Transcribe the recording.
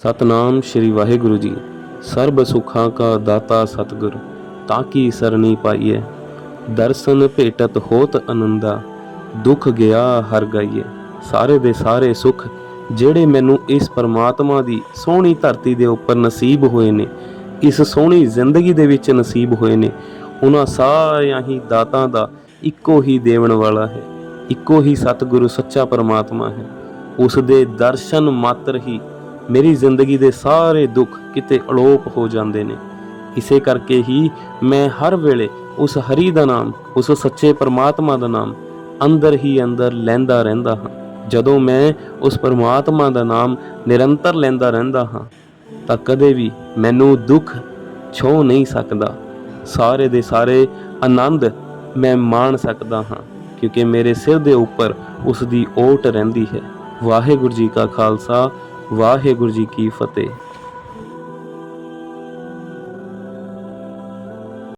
ਸਤਨਾਮ ਸ੍ਰੀ ਵਾਹਿਗੁਰੂ ਜੀ। ਸਰਬ ਸੁਖਾਂ ਕਾ ਦਾਤਾ ਸਤਿਗੁਰ, ਤਾਂ ਕੀ ਸਰਣੀ ਪਾਈਏ ਦਰਸ਼ਨ ਭੇਟਤ ਹੋਤ ਅਨੰਦਾ, ਦੁੱਖ ਗਿਆ ਹਰ ਗਈਏ ਸਾਰੇ ਦੇ ਸਾਰੇ ਸੁਖ, ਜਿਹੜੇ ਮੈਨੂੰ ਇਸ ਪਰਮਾਤਮਾ ਦੀ ਸੋਹਣੀ ਧਰਤੀ ਦੇ ਉੱਪਰ ਨਸੀਬ ਹੋਏ ਨੇ, ਇਸ ਸੋਹਣੀ ਜ਼ਿੰਦਗੀ ਦੇ ਵਿੱਚ ਨਸੀਬ ਹੋਏ ਨੇ, ਉਹਨਾਂ ਸਾਰਿਆਂ ਹੀ ਦਾਤਾਂ ਦਾ ਇੱਕੋ ਹੀ ਦੇਵਣ ਵਾਲਾ ਹੈ। ਇੱਕੋ ਹੀ ਸਤਿਗੁਰੂ ਸੱਚਾ ਪਰਮਾਤਮਾ ਹੈ। ਉਸ ਦੇ ਦਰਸ਼ਨ ਮਾਤਰ ਹੀ ਮੇਰੀ ਜ਼ਿੰਦਗੀ ਦੇ ਸਾਰੇ ਦੁੱਖ ਕਿਤੇ ਅਲੋਪ ਹੋ ਜਾਂਦੇ ਨੇ। ਇਸੇ ਕਰਕੇ ਹੀ ਮੈਂ ਹਰ ਵੇਲੇ ਉਸ ਹਰੀ ਦਾ ਨਾਮ, ਉਸ ਸੱਚੇ ਪਰਮਾਤਮਾ ਦਾ ਨਾਮ ਅੰਦਰ ਹੀ ਅੰਦਰ ਲੈਂਦਾ ਰਹਿੰਦਾ ਹਾਂ। ਜਦੋਂ ਮੈਂ ਉਸ ਪਰਮਾਤਮਾ ਦਾ ਨਾਮ ਨਿਰੰਤਰ ਲੈਂਦਾ ਰਹਿੰਦਾ ਹਾਂ, ਤਾਂ ਕਦੇ ਵੀ ਮੈਨੂੰ ਦੁੱਖ ਛੋ ਨਹੀਂ ਸਕਦਾ। ਸਾਰੇ ਦੇ ਸਾਰੇ ਆਨੰਦ ਮੈਂ ਮਾਣ ਸਕਦਾ ਹਾਂ, ਕਿਉਂਕਿ ਮੇਰੇ ਸਿਰ ਦੇ ਉੱਪਰ ਉਸ ਦੀ ਓਟ ਰਹਿੰਦੀ ਹੈ। ਵਾਹਿਗੁਰੂ ਜੀ ਕਾ ਖਾਲਸਾ ਵਾਹਿਗੁਰੂ ਜੀ ਕੀ ਫਤਿਹ।